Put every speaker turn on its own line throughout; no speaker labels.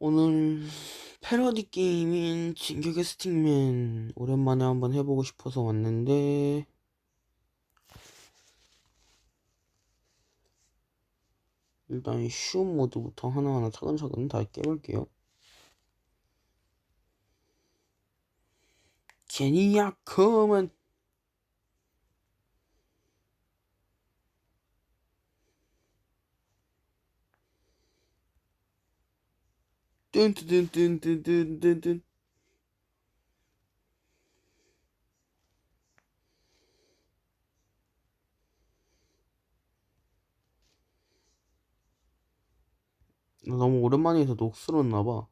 오늘 패러디 게임인 진격의 스틱맨 오랜만에 한번 해보고 싶어서 왔는데 일단 쉬운 모드부터 하나하나 차근차근 다 깨볼게요. 제니야 컴은 나 너무 오랜만에 해서 녹슬었나봐.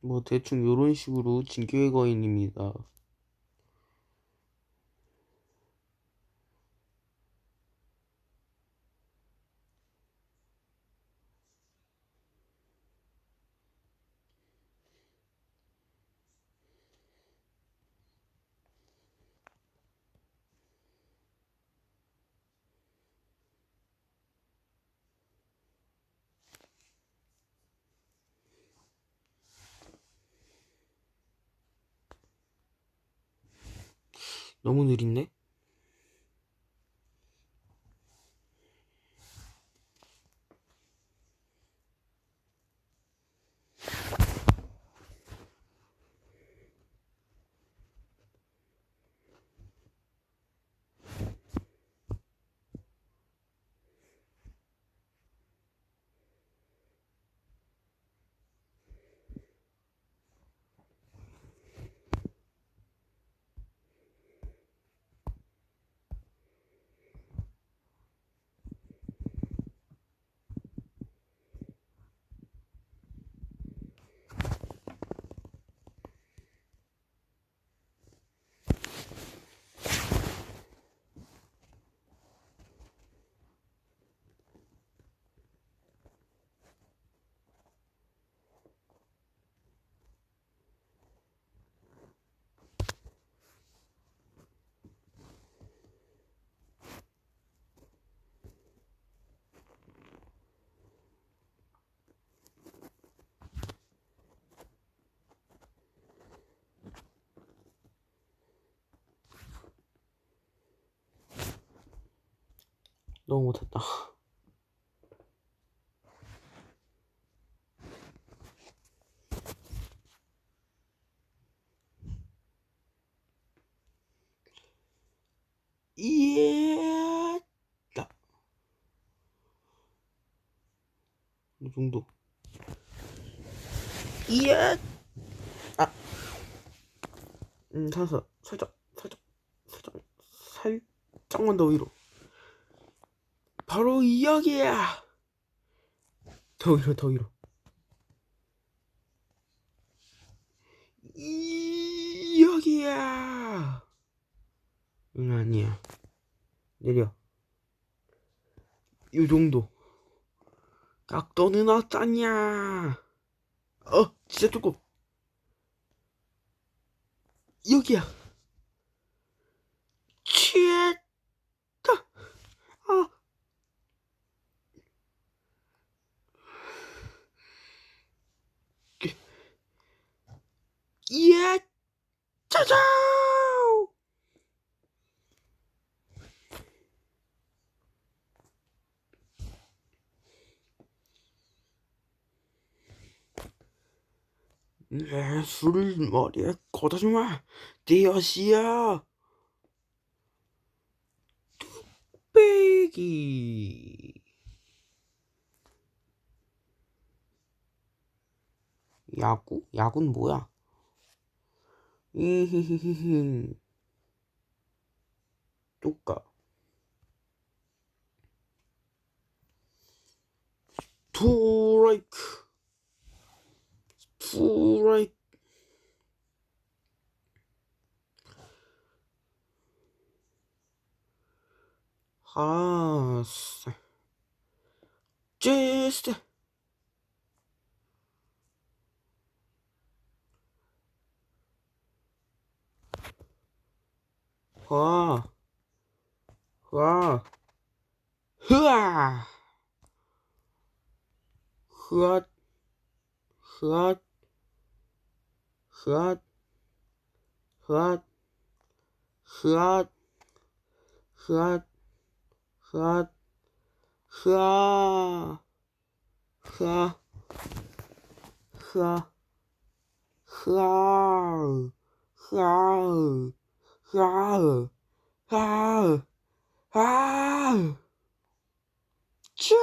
뭐 대충 요런 식으로 진격의 거인입니다. 너무 느린데? 너무 못했다. 예, 다. 이 정도. 예, 아, 음, 살살, 살짝, 살짝, 살짝, 살짝만 더 위로. 바로 여기야. 더 위로, 더 위로. 이 여기야. 응 아니야. 내려. 이 정도. 각도는 어떠냐? 어, 진짜 조금. 여기야. 취했다. 아. 예, 짜잔! 내 술을 머리에 걷어지 마. 네 여시야. 뚝배기. 야구? 야구는 뭐야? 이히히히히. 뚜까. 스트라이크. 스트라이크. 하스. 제스트. 흐아 흐아 흐아 흐아 흐아 흐아 흐아 흐 야으, 야으, 야으. 쭈!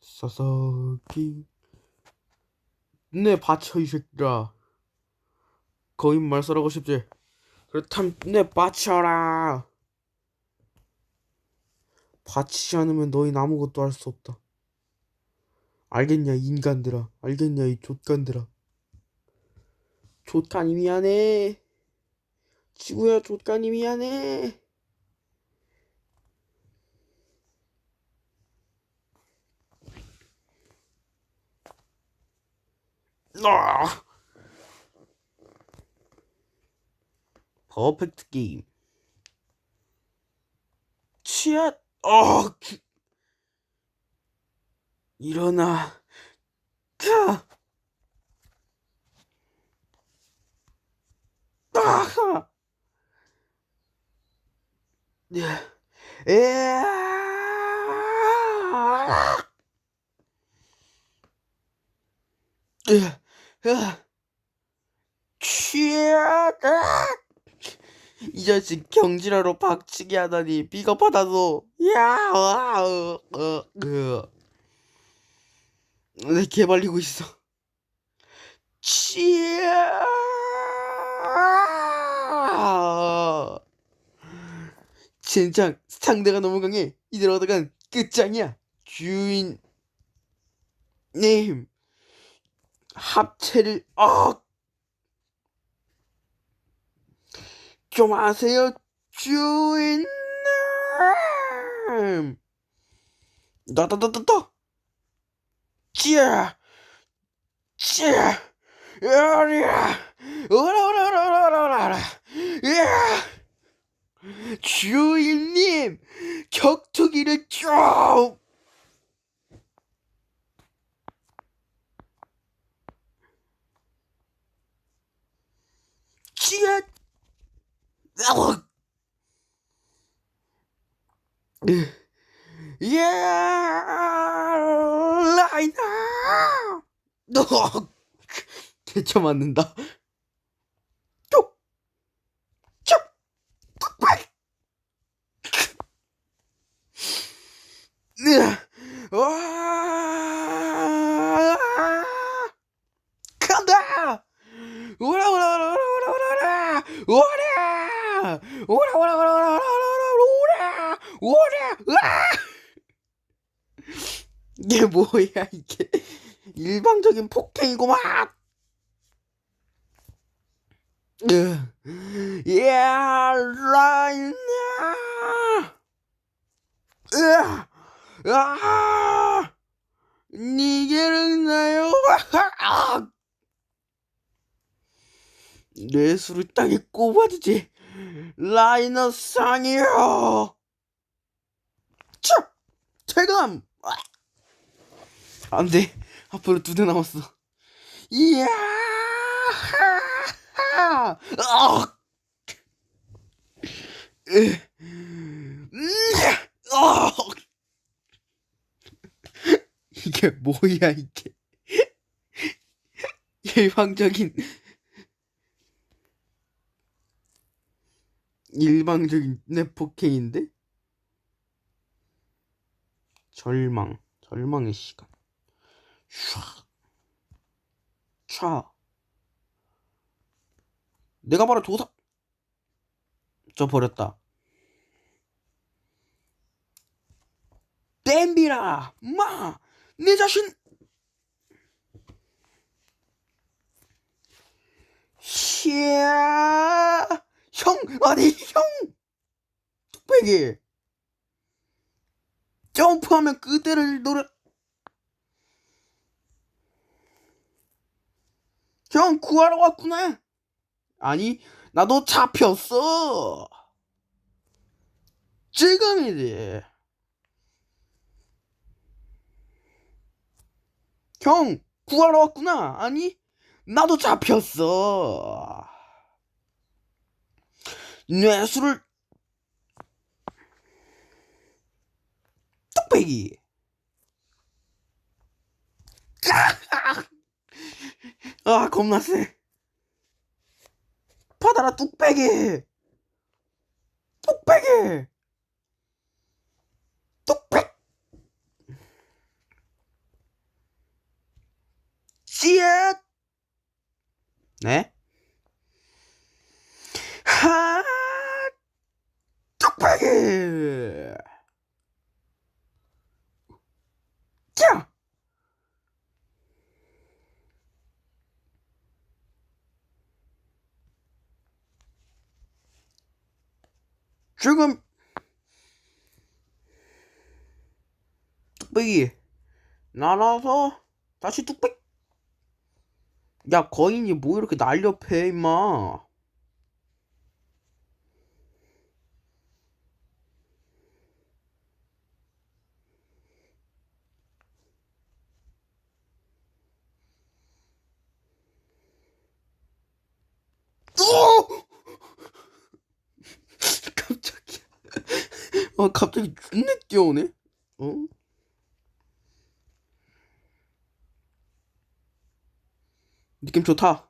사사기. 네, 내 받쳐, 이 새끼야. 거짓말 써라고 싶지? 그렇다면 네, 내 받쳐라. 받치지 않으면 너희 아무것도 할 수 없다. 알겠냐, 인간들아. 알겠냐, 이 족간들아. 족간이 미안해 지구야 족간이 미안해 아! 퍼펙트 게임. 치앗 어 그- 일어나. 가 아! 예. 에 취하다 이 자식 경질하러 박치기 하다니 비겁하다소 야 어, 어, 개발리고 있어? 치아 진짜 상대가 너무 강해. 이들 얻어간 끝장이야. 주인 님. 합체를 어! 좀 아세요? 주인님! 너너너너너 찌야! 찌야! 으리야! 오라오라오라오라오라! 야 주인님 격투기를 쭉. 찌야 아우 예 라이나. 너 개쳐 맞는다 으아! 이게 뭐야 이게. 일방적인 폭행이구만 예 라이나 으아! 아! 니게는 나요? 아! 뇌수를 땅에 꼽아주지. 라이너 상이요. 차 퇴금 아! 안돼 앞으로 두 대 남았어 이야 음, 아! 이게 뭐야 이게 일방적인 일방적인 내포케인데 절망 절망의 시간. 촤 촤 내가 바로 조사. 저 버렸다. 댐비라 마 내 자신. 히야 형 아니 형. 뚝배기 점프하면 그대를 노려 형 구하러 왔구나. 아니 나도 잡혔어. 지금이지. 형 구하러 왔구나. 아니 나도 잡혔어. 뇌수를 뚝배기. 아 겁나 세. 받아라 뚝배기. 뚝배기. 뚝배. 씨앗. 네? 하 뚝배기. 자. 지금 뚝배기 날아서 다시 뚝배기. 야 거인이 뭐 이렇게 날렵해 임마 오! 깜짝이야 어 갑자기 존나 뛰어오네 어? 느낌 좋다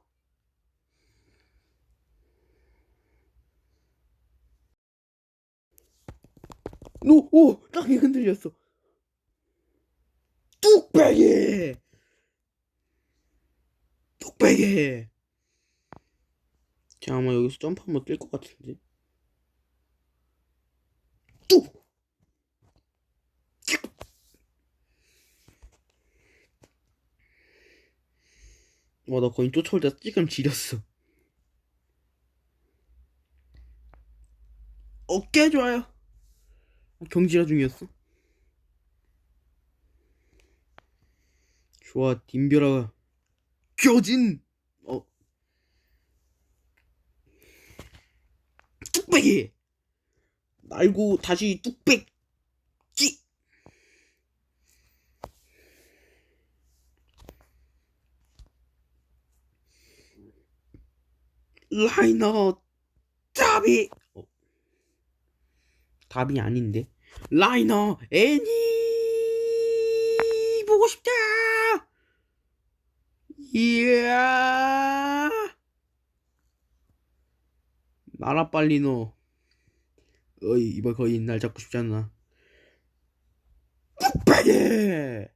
오! 오! 땅이 흔들렸어 뚝배기 뚝배기 제가 아마 여기서 점프 한번 뛸 것 같은데 뚝! 와, 나 거의 쫓아올 때 찌끔 지렸어. 어깨 좋아요. 경지라 중이었어. 좋아, 딘벼라. 교진! 어. 뚝배기! 날고 다시 뚝배기! 라이너 답이. 어. 답이 아닌데? 라이너 애니 보고 싶다. 이야. 나라 빨리 너 어이 이번 거의 날 잡고 싶지 않나? 뚝배기!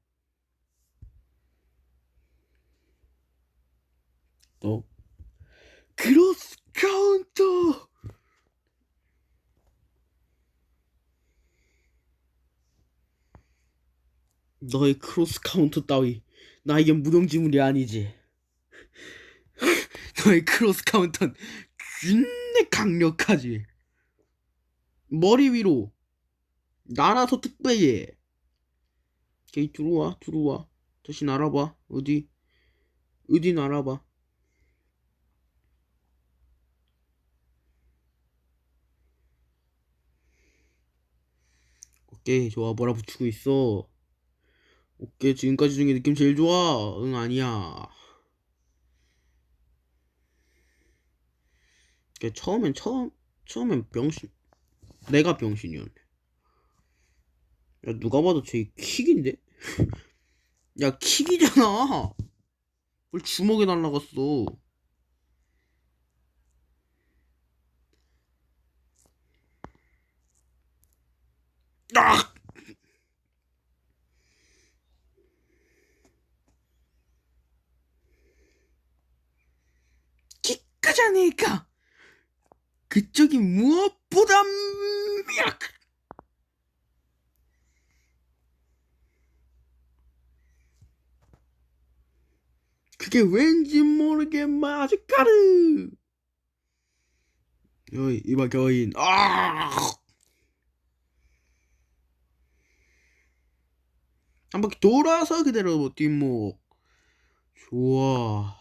너 크로스 카운터. 너의 크로스 카운터 따위 나에게 무용지물이 아니지. 너의 크로스 카운터는 존내 강력하지. 머리 위로 날아서 뚝배기 오케이 들어와 들어와. 다시 날아봐. 어디? 어디 날아봐 오케이 좋아 몰아붙이고 있어. 오케이 지금까지 중에 느낌 제일 좋아. 응 아니야. 오케이, 처음엔 처음 처음엔 병신 내가 병신이었네. 야 누가 봐도 쟤 킥인데? 야 킥이잖아. 뭘 주먹에 날라갔어 아! 기까자니까 그쪽이 무엇보다 미약 그게 왠지 모르게 마주카르 어이 이봐 거인 아! 한 바퀴 돌아서 그대로 뒷목. 좋아